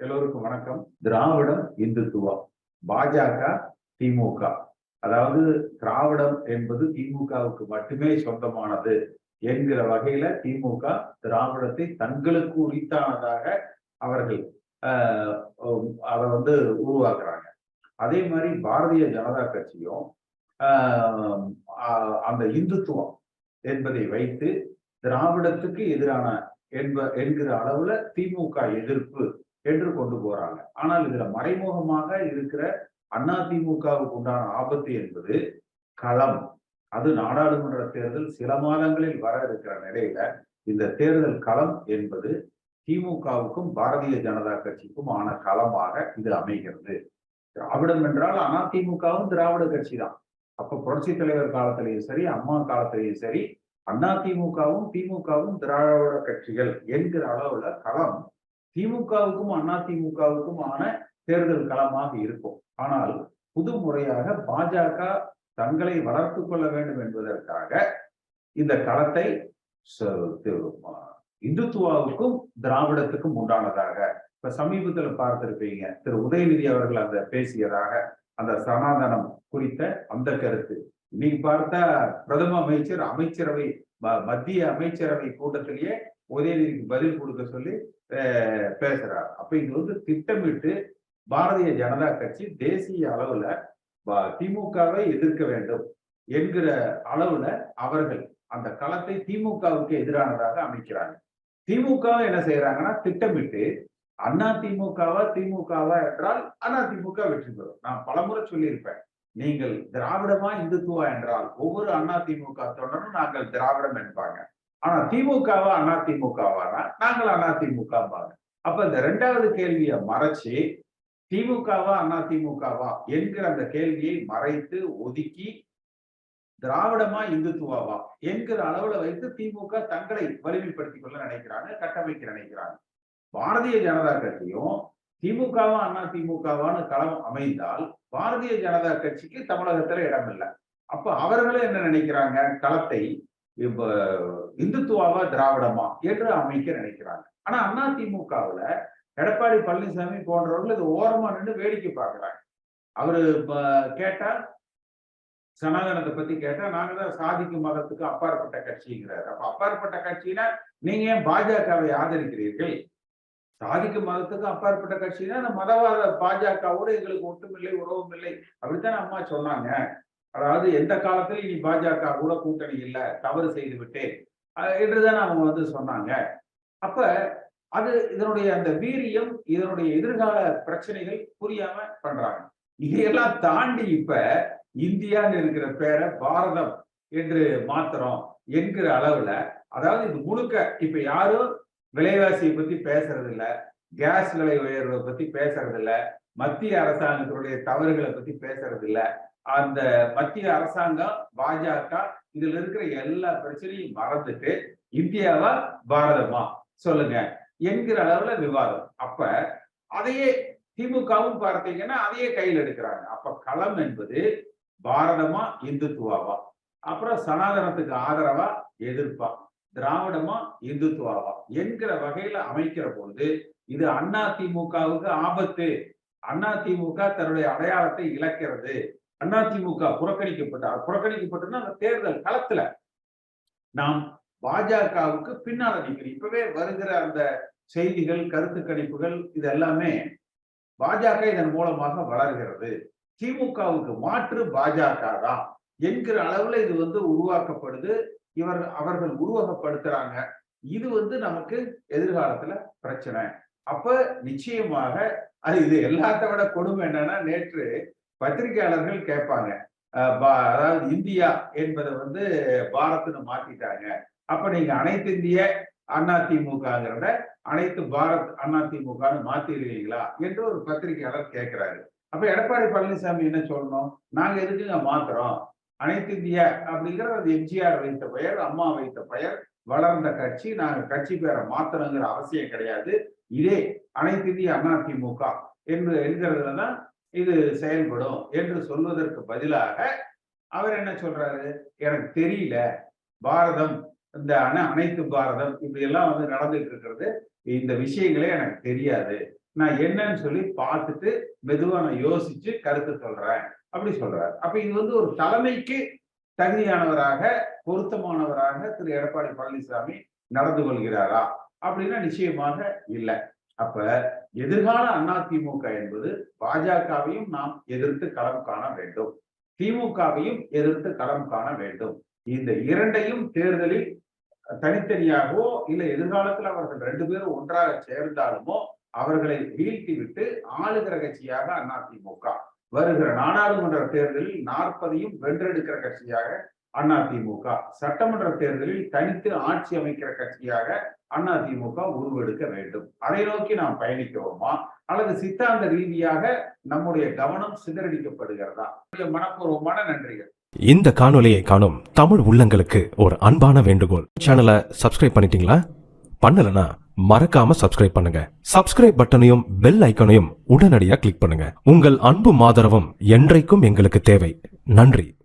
எல்லோருக்கும் வணக்கம். திராவிடம் இந்துத்துவா பாஜக திமுக. அதாவது திராவிடம் என்பது திமுகவுக்கு மட்டுமே சொந்தமானது என்கிற வகையில திமுக திராவிடத்தை தங்களுக்கு உரித்தானதாக அவர்கள் அதை வந்து உருவாக்குறாங்க. அதே மாதிரி பாரதிய ஜனதா கட்சியும் அந்த இந்துத்துவம் என்பதை வைத்து திராவிடத்துக்கு எதிரான என்ப என்கிற அளவுல திமுக எதிர்ப்பு என்று கொண்டு போறாங்க. ஆனால் இதுல மறைமுகமாக இருக்கிற அண்ணா திமுகவுக்கு உண்டான ஆபத்து என்பது களம். அது நாடாளுமன்ற தேர்தல் சில மாதங்களில் வர இருக்கிற நிலையில இந்த தேர்தல் களம் என்பது திமுகவுக்கும் பாரதிய ஜனதா கட்சிக்கும் ஆன களமாக இது அமைகிறது. திராவிடம் என்றால் அதிமுகவும் திராவிட கட்சி தான். அப்ப புரட்சி தலைவர் காலத்திலையும் சரி அம்மா காலத்திலையும் சரி அண்ணா திமுகவும் திமுகவும் திராவிட கட்சிகள் என்கிற அளவுல களம். திமுகவுக்கும் அண்ணா திமுகவுக்கும் ஆன தேர்தல் களமாக இருக்கும். ஆனால் புது முறையாக பாஜக தங்களை வளர்த்து கொள்ள வேண்டும் என்பதற்காக இந்த களத்தை இந்துத்துவாவுக்கும் திராவிடத்துக்கும் உண்டானதாக. இப்ப சமீபத்தில் பார்த்திருப்பீங்க திரு உதயநிதி அவர்கள் அந்த பேசியதாக அந்த சனாதனம் குறித்த அந்த கருத்து. இன்னைக்கு பார்த்தா பிரதம அமைச்சர் அமைச்சரவை மத்திய அமைச்சரவை கூட்டத்திலேயே உதயநிதிக்கு பதில் கொடுக்க சொல்லி பேசுறார். அப்ப இது வந்து திட்டமிட்டு பாரதிய ஜனதா கட்சி தேசிய அளவுல திமுகவை எதிர்க்க வேண்டும் என்கிற அளவுல அவர்கள் அந்த களத்தை திமுகவுக்கு எதிரானதாக அமைக்கிறாங்க. திமுக என்ன செய்யறாங்கன்னா திட்டமிட்டு அண்ணா திமுகவா திமுகவா என்றால் அண்ணா திமுக வெற்றி பெறும். நான் பலமுறை சொல்லியிருப்பேன். நீங்கள் திராவிடமா இந்துத்துவா என்றால் ஒவ்வொரு அண்ணா திமுக தொடரும் நாங்கள் திராவிடம் என்பாங்க. ஆனா திமுகவா அண்ணா நாங்கள் அண்ணா அப்ப இந்த ரெண்டாவது கேள்வியை மறைச்சு திமுகவா அண்ணா திமுகவா என்கிற அந்த கேள்வியை மறைத்து ஒதுக்கி திராவிடமா இந்துத்துவாவா என்கிற அளவுல வைத்து திமுக தங்களை வலிமைப்படுத்திக் கொள்ள நினைக்கிறாங்க கட்டமைக்க நினைக்கிறாங்க. பாரதிய ஜனதா கட்சியும் திமுகவா அண்ணா திமுகவான்னு களம் அமைந்தால் பாரதிய ஜனதா கட்சிக்கு தமிழகத்துல இடம் இல்லை அப்ப அவர்களும் என்ன நினைக்கிறாங்க? களத்தை இந்துத்துவாவா திராவிடமா என்று அமைக்க நினைக்கிறாங்க. ஆனா அண்ணா திமுகவுல எடப்பாடி பழனிசாமி போன்றவர்கள் இது ஓரமா நின்று வேடிக்கை பார்க்கிறாங்க. அவரு கேட்டா சனாதனத்தை பத்தி கேட்டா நாங்க தான் சாதிக்கும் மதத்துக்கு அப்பாற்பட்ட கட்சிங்கிறாரு. அப்ப அப்பாற்பட்ட கட்சினா நீங்க ஏன் பாஜகவை ஆதரிக்கிறீர்கள்? சாதிக்கும் மதத்துக்கு அப்பாற்பட்ட கட்சினா அந்த மதவாத பாஜகவோடு எங்களுக்கு ஒட்டுமில்லை உறவும் இல்லை அப்படித்தான் அம்மா சொன்னாங்க. அதாவது எந்த காலத்துல இனி பாஜக கூட கூட்டணி இல்லை. தவறு செய்து விட்டேன். என்றுதான் அவங்க வந்து சொன்னாங்க. அப்ப அது இதனுடைய அந்த வீரியம் இதனுடைய எதிர்கால பிரச்சனைகள் புரியாம பண்றாங்க. இதையெல்லாம் தாண்டி இப்ப இந்தியான்னு இருக்கிற பேரை பாரதம் என்று மாத்திரம் என்கிற அளவுல அதாவது இது முழுக்க இப்ப யாரும் விலைவாசியை பத்தி பேசுறது இல்ல கேஸ் விலை உயர்வை பத்தி பேசுறது இல்ல மத்திய அரசாங்கத்தினுடைய தவறுகளை பத்தி பேசுறது இல்ல அந்த மத்திய அரசாங்கம் பாஜக இதுல இருக்கிற எல்லா பிரச்சனையும் மறந்துட்டு இந்தியாவா பாரதமா? சொல்லுங்க. என்கிற அளவுல விவாதம். அப்ப அதையே திமுகவும் பார்த்தீங்கன்னா அதையே கையில் எடுக்கிறாங்க. அப்ப களம் என்பது பாரதமா இந்துத்துவாவா? அப்புறம் சனாதனத்துக்கு ஆதரவா எதிர்ப்பா? திராவிடமா இந்துத்துவாவா? என்கிற வகையில அமைக்கிற பொழுது இது அண்ணா திமுகவுக்கு ஆபத்து. அண்ணா திமுக தன்னுடைய அடையாளத்தை இழக்கிறது. அண்ணா திமுக புறக்கணிக்கப்பட்ட புறக்கணிக்கப்பட்டதுன்னா அந்த தேர்தல் களத்துல நாம் பாஜகவுக்கு பின்னால நிற்கிறோம் இப்பவே வருகிற அந்த செய்திகள் கருத்து கணிப்புகள் இது எல்லாமே பாஜக இதன் மூலமாக வளர்கிறது. திமுகவுக்கு மாற்று பாஜக தான் என்கிற அளவுல இது வந்து உருவாக்கப்படுது. இவர் அவர்கள் உருவகப்படுத்துறாங்க. இது வந்து நமக்கு எதிர்காலத்துல பிரச்சனை. அப்ப நிச்சயமாக அது இது எல்லாத்த விட கொடுமை என்னன்னா நேற்று பத்திரிகையாளர்கள் கேட்பாங்க. அதாவது இந்தியா என்பதை வந்து பாரத்னு மாத்திட்டாங்க. அப்ப நீங்க அனைத்து இந்திய அண்ணா திமுகங்கிறத அனைத்து பாரத் அண்ணா திமுகன்னு மாத்திடுவீங்களா என்று ஒரு பத்திரிகையாளர் கேட்கிறாரு. அப்ப எடப்பாடி பழனிசாமி என்ன சொல்லணும்? நாங்க எதுக்குங்க மாத்துறோம்? அனைத்து இந்திய அப்படிங்கிற அது எம்ஜிஆர் வைத்த பெயர் அம்மா வைத்த பெயர் வளர்ந்த கட்சி நாங்க கட்சி பேரை மாத்தணுங்கிற அவசியம் கிடையாது. இதே அனைத்து இந்திய அண்ணா என்று என்று என்கிறதுலதான் இது செயல்படும் என்று சொல்வதற்கு பதிலாக அவர் என்ன சொல்றாரு? எனக்கு தெரியல. பாரதம் இந்த அணை அனைத்து பாரதம் இப்படி எல்லாம் வந்து நடந்துட்டு இருக்கிறது. இந்த விஷயங்களே எனக்கு தெரியாது. நான் என்னன்னு சொல்லி பார்த்துட்டு மெதுவா நான் யோசிச்சு கருத்து சொல்றேன். அப்படி சொல்றாரு. அப்ப இது வந்து ஒரு தலைமைக்கு தகுதியானவராக பொருத்தமானவராக திரு. எடப்பாடி பழனிசாமி நடந்து கொள்கிறாரா? அப்படின்னா நிச்சயமாக இல்லை. அப்ப எதிர்கால அதிமுக என்பது பாஜகவையும் நாம் எதிர்த்து களம் காண வேண்டும். திமுகவையும் எதிர்த்து களம் காண வேண்டும். இந்த இரண்டையும் தேர்தலில் தனித்தனியாகவோ இல்லை எதிர்காலத்தில் அவர்கள் ரெண்டு பேரும் ஒன்றாக சேர்ந்தாலுமோ அவர்களை வீழ்த்தி விட்டு ஆளுகிற கட்சியாக அதிமுக வருகிற நாடாளுமன்ற தேர்தலில் நாற்பதையும் வென்றெடுக்கிற கட்சியாக அதிமுக சட்டமன்ற தேர்தலில் தனித்து ஆட்சி அமைக்கிற கட்சியாக அதிமுக உருவெடுக்க வேண்டும். அதை நோக்கி நாம் பயணிக்கிறோமா? அல்லது சித்தாந்த ரீதியாக நம்முடைய கவனம் சிதறடிக்கப்படுகிறதா? மனப்பூர்வமான நன்றிகள். இந்த காணொலியை காணும் தமிழ் உள்ளங்களுக்கு ஒரு அன்பான வேண்டுகோள். சேனலை சப்ஸ்கிரைப் பண்ணிட்டீங்களா? பண்ணலனா மறக்காம சப்ஸ்கிரைப் பண்ணுங்க. சப்ஸ்கிரைப் பட்டனையும் பெல் ஐக்கனையும் உடனடியாக கிளிக் பண்ணுங்க. உங்கள் அன்பும் ஆதரவும் என்றைக்கும் எங்களுக்கு தேவை. நன்றி.